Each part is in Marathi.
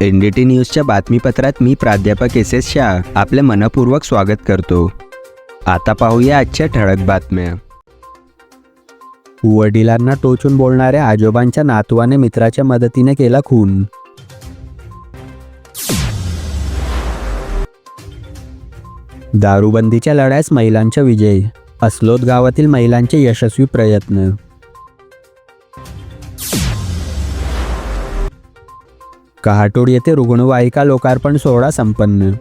एन डी टी न्यूजच्या बातमीपत्रात मी प्राध्यापक एस एस शाह आपले मनपूर्वक स्वागत करतो. आता पाहूया आजच्या ठळक बातम्या. वडिलांना टोचून बोलणाऱ्या आजोबांच्या नातवाने मित्राच्या मदतीने केला खून. दारूबंदीच्या लढ्यास महिलांचा विजय अस्लोद गावातील महिलांचे यशस्वी प्रयत्न. कहाटोड येथे रुग्णवाहिका लोकार्पण सोहळा संपन्न.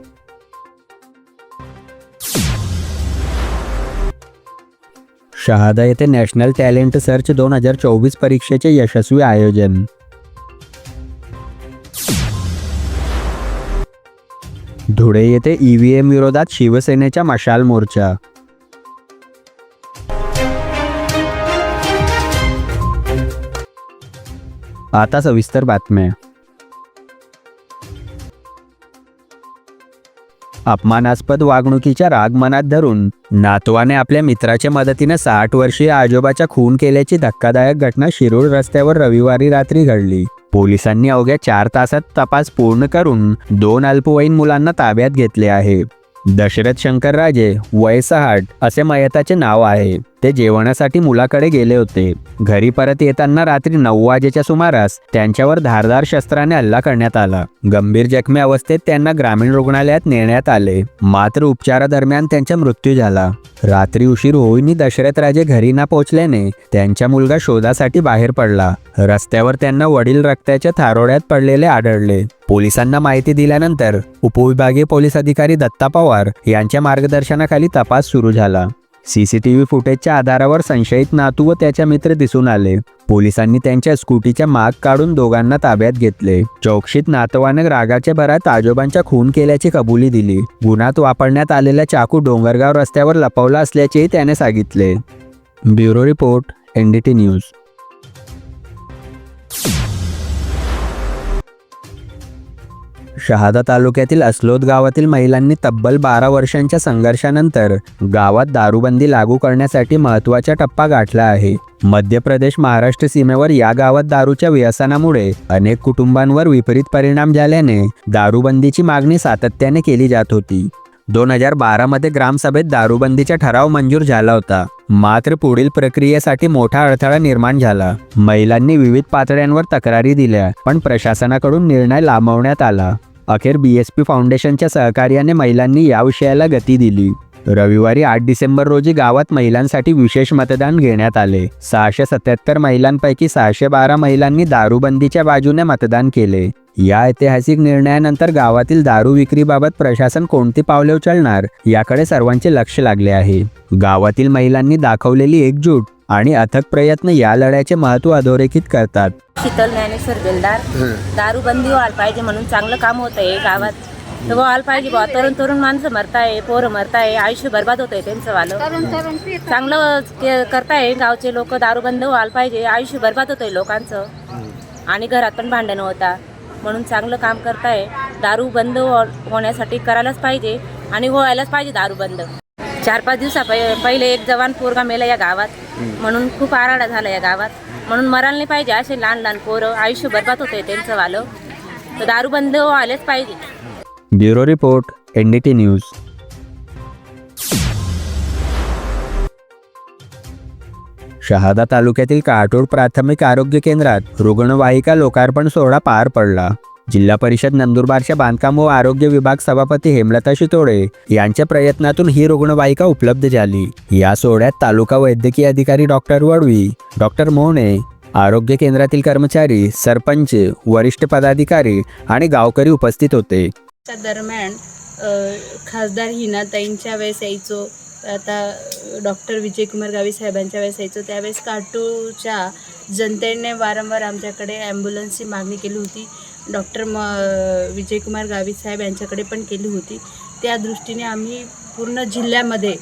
शहादा येथे नॅशनल टॅलेंट सर्च दोन हजार चोवीस परीक्षेचे यशस्वी आयोजन. धुळे येथे ईव्हीएम विरोधात शिवसेनेचा मशाल मोर्चा. आता सविस्तर बातम्या. अपमानास्पद वागणुकीच्या राग मनात धरून नातवाने आपल्या मित्राच्या मदतीने साठ वर्षीय आजोबाचा खून केल्याची धक्कादायक घटना शिरूर रस्त्यावर रविवारी रात्री घडली. पोलिसांनी अवघ्या चार तासात तपास पूर्ण करून दोन अल्पवयीन मुलांना ताब्यात घेतले आहे. दशरथ शंकर राजे वय सहाट असे मयताचे नाव आहे. ते जेवणासाठी मुलाकडे गेले होते. घरी परत येताना रात्री नऊ वाजेच्या सुमारास त्यांच्यावर धारदार शस्त्राने हल्ला करण्यात आला. गंभीर जखमी अवस्थेत त्यांना ग्रामीण रुग्णालयात नेण्यात आले. मात्र उपचारादरम्यान त्यांचा मृत्यू झाला. रात्री उशीर होईनी दशरथ राजे घरी ना पोहोचल्याने त्यांचा मुलगा शोधासाठी बाहेर पडला. रस्त्यावर त्यांना वडील रक्ताच्या थारोड्यात पडलेले आढळले. पोलिसांना माहिती दिल्यानंतर उपविभागीय पोलीस अधिकारी दत्ता पवार यांच्या मार्गदर्शनाखाली तपास सुरू झाला. सीसीटीव्ही फुटेजच्या आधारावर संशयित नातू व त्याच्या मित्र दिसून आले. पोलिसांनी त्यांच्या स्कूटीच्या माग काढून दोघांना ताब्यात घेतले. चौकशीत नातवानं रागाच्या भरात आजोबांच्या खून केल्याची कबुली दिली. गुन्हात वापरण्यात आलेला चाकू डोंगरगाव रस्त्यावर लपवला असल्याचेही त्याने सांगितले. Bureau report NDT news. Shahada तालुक्यातील असलोद गावातील महिलांनी तब्बल बारा वर्षांच्या संघर्षानंतर गावात दारूबंदी लागू करण्यासाठी महत्त्वाचा टप्पा गाठला आहे. मध्य प्रदेश महाराष्ट्र सीमेवर या गावात दारूच्या व्यसनामुळे अनेक कुटुंबांवर विपरीत परिणाम झाल्याने दारूबंदीची मागणी सातत्याने केली जात होती. दोन हजार बारामध्ये ग्रामसभेत दारूबंदीचा ठराव मंजूर झाला होता. मात्र पुढील प्रक्रियेसाठी मोठा अडथळा निर्माण झाला. महिलांनी विविध पातळ्यांवर तक्रारी दिल्या पण प्रशासनाकडून निर्णय लांबवण्यात आला. अखेर बी एस पी फाउंडेशनच्या सहकार्याने महिलांनी या विषयाला गती दिली. रविवारी आठ डिसेंबर रोजी गावात महिलांसाठी विशेष मतदान घेण्यात आले. सहाशे सत्याहत्तर महिलांपैकी सहाशे बारा महिलांनी दारूबंदीच्या बाजूने मतदान केले. या ऐतिहासिक निर्णयानंतर गावातील दारू विक्रीबाबत प्रशासन कोणती पावले उचलणार याकडे सर्वांचे लक्ष लागले आहे. गावातील महिलांनी दाखवलेली एकजूट आणि अथक प्रयत्न या लढ्याचे महत्त्व अधोरेखित करतात. शीतल ज्ञानेश्वर बेलदार दारूबंदी व्हायला पाहिजे म्हणून चांगलं काम होत आहे गावात. तर व्हायला पाहिजे बा तरुण तरुण माणसं मरताय पोरं मरताय आयुष्य बरबाद होत आहे त्यांचं वालं. चांगलं के- करताय गावचे लोक. दारूबंद व्हायला पाहिजे आयुष्य बरबाद होत आहे लोकांचं. आणि घरात पण भांडणं होता. म्हणून चांगलं काम करताय. दारू बंद हो- होण्यासाठी करायलाच पाहिजे आणि व्हायलाच पाहिजे दारू बंद चार पाच दिवसा पहि- पहिले एक जवान पोरगा मेला या गावात. म्हणून खूप आराडा झाला या गावात. म्हणून मरायला नाही पाहिजे असे लहान लहान पोरं. आयुष्य बरबाद होते त्यांचं वालं. तर दारू बंद व्हायलाच पाहिजे. Bureau report N D T news. Shahada तालुक्यातील काटोड प्राथमिक आरोग्य केंद्रात रुग्णवाहिका लोकार्पण सोहळा पार पडला. जिल्हा परिषद नंदुरबारच्या बांधकाम व आरोग्य विभाग सभापती हेमलता शितोडे यांच्या प्रयत्नातून ही रुग्णवाहिका उपलब्ध झाली. या सोहळ्यात तालुका वैद्यकीय अधिकारी डॉक्टर वडवी डॉक्टर मोहणे आरोग्य केंद्रातील कर्मचारी सरपंच वरिष्ठ पदाधिकारी आणि गावकरी उपस्थित होते. दरम्यान खासदार हिनाताईंच्या वेळेस यायचो. आता डॉक्टर विजयकुमार गावी साहेबांच्या वेळेस यायचो. त्यावेळेस काटूच्या जनतेने वारंवार आमच्याकडे ॲम्ब्युलन्सची मागणी केली होती. डॉक्टर म विजयकुमार गावी साहेब यांच्याकडे पण केली होती. त्या दृष्टीने आम्ही पूर्ण जिल्ह्यामध्ये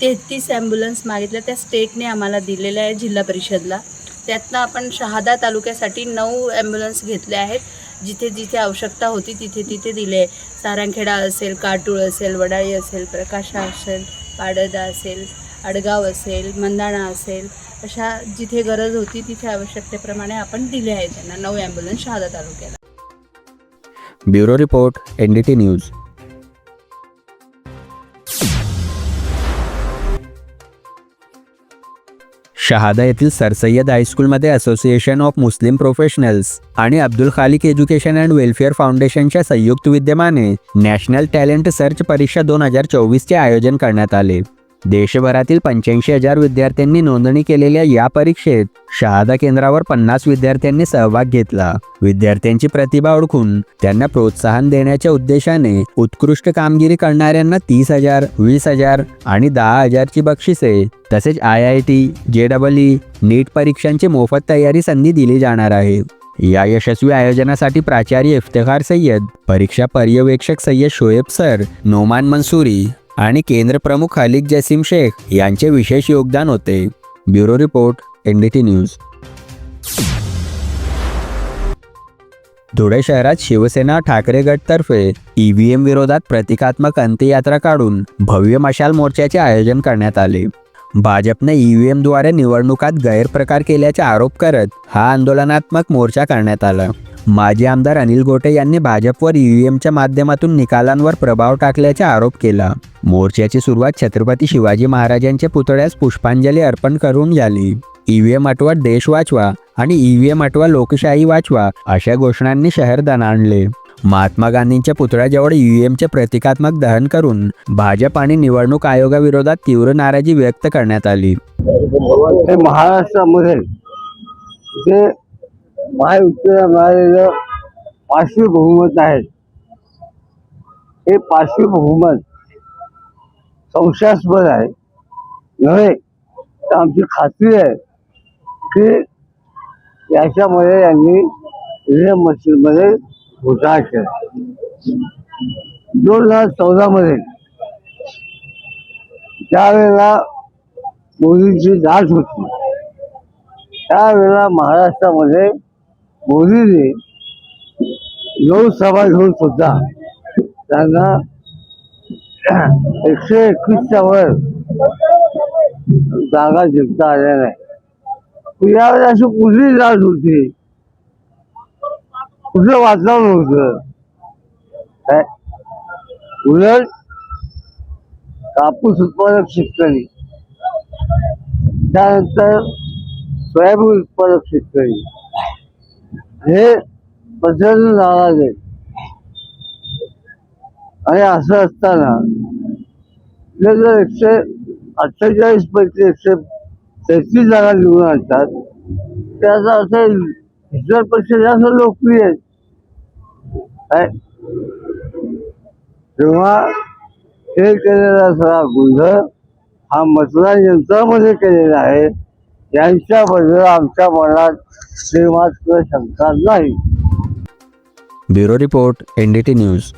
तेहतीस ॲम्ब्युलन्स मागितल्या. त्या स्टेटने आम्हाला दिलेल्या आहे जिल्हा परिषदला. त्यातनं आपण शहादा तालुक्यासाठी नऊ ॲम्ब्युलन्स घेतले आहेत. जिथे जिथे आवश्यकता होती तिथे तिथे दिले सारंगखेडा असेल काटूळ असेल वडाळी असेल प्रकाशा असेल पाडदा असेल अडगाव असेल मंदाणा असेल अशा जिथे गरज होती तिथे आवश्यकतेप्रमाणे आपण दिले आहे त्यांना नऊ ॲम्ब्युलन्स शहादा तालुक्याला. Bureau report N D T news. Shahada येथील सरसय्यद हायस्कूलमध्ये असोसिएशन ऑफ मुस्लिम प्रोफेशनल्स आणि अब्दुल खालिक एज्युकेशन अँड वेलफेअर फाउंडेशनच्या संयुक्त विद्यमाने नॅशनल टॅलेंट सर्च परीक्षा दोन हजार चोवीसचे आयोजन करण्यात आले. देशभरातील पंच्याऐंशी हजार विद्यार्थ्यांनी नोंदणी केलेल्या या परीक्षेत शहादा केंद्रावर पन्नास विद्यार्थ्यांनी सहभाग घेतला. विद्यार्थ्यांची प्रतिभा ओळखून त्यांना प्रोत्साहन देण्याच्या उद्देशाने उत्कृष्ट कामगिरी करणाऱ्यांना तीस हजार वीस हजार आणि दहा हजारची बक्षिसे तसेच I I T J double E NEET परीक्षांची मोफत तयारी संधी दिली जाणार आहे. या यशस्वी आयोजनासाठी प्राचार्य इफ्तेखार सय्यद परीक्षा पर्यवेक्षक सय्यद शोएब सर नोमान मंसुरी आणि केंद्रप्रमुख खालिद जसीम शेख यांचे विशेष योगदान होते. Bureau report N D news. Dhule शहरात शिवसेना ठाकरे गटतर्फे ईव्हीएम विरोधात प्रतिकात्मक अंत्ययात्रा काढून भव्य मशाल मोर्चाचे आयोजन करण्यात आले. भाजपने ईव्हीएमद्वारे निवडणुकात गैरप्रकार केल्याचा आरोप करत हा आंदोलनात्मक मोर्चा करण्यात आला. माजी आमदार अनिल गोटे यांनी भाजपवर ईव्हीएमच्या माध्यमातून निकालांवर प्रभाव टाकल्याचा आरोप केला. मोर्चाची सुरुवात छत्रपती शिवाजी महाराजांच्या पुतळ्यास पुष्पांजली अर्पण करून झाली. ईव्हीएम अटवा देश वाचवा आणि ईव्हीएम अटवा लोकशाही वाचवा अशा घोषणांनी शहर दणाणले. महात्मा गांधींच्या पुतळ्याजवळ ईव्हीएमचे प्रतिकात्मक दहन करून भाजप आणि निवडणूक आयोगाविरोधात तीव्र नाराजी व्यक्त करण्यात आली. महाराष्ट्रामध्ये जे महायुतीला मिळालेलं पाचवी बहुमत आहे. हे पाचवी बहुमत संशयास्पद आहे. नव्हे तर आमची खात्री आहे की याच्यामध्ये यांनी ईव्हीएम मशीनमध्ये घोटाळा केला. दोन हजार चौदामध्ये त्यावेळेला मोदींची दाट होती. त्यावेळेला महाराष्ट्रामध्ये मोदींनी लोकसभा घेऊन सुद्धा त्यांना एकशे एकवीसच्या वर जागा जिंकता आल्या नाही. यावेळी अशी कुठली लाट होती? कुठलं वातावरण होतं? काय? उलट कापूस उत्पादक शेतकरी. त्यानंतर सोयाबीन उत्पादक शेतकरी. हे प्रचंड नाराज आहेत. आणि असं असताना जर एकशे अठ्ठेचाळीस पैकी एकशे तेहतीस जागा निवडून आणतात. त्याचा अर्थ इतरपेक्षा जास्त लोकप्रिय आहेत. तेव्हा हे केलेला सगळा गोंधळ हा मतदान यंत्रामध्ये केलेला आहे. यांच्याबद्दल आमच्या मनात श्रीमात्र शंका नाही. Bureau report N D T news.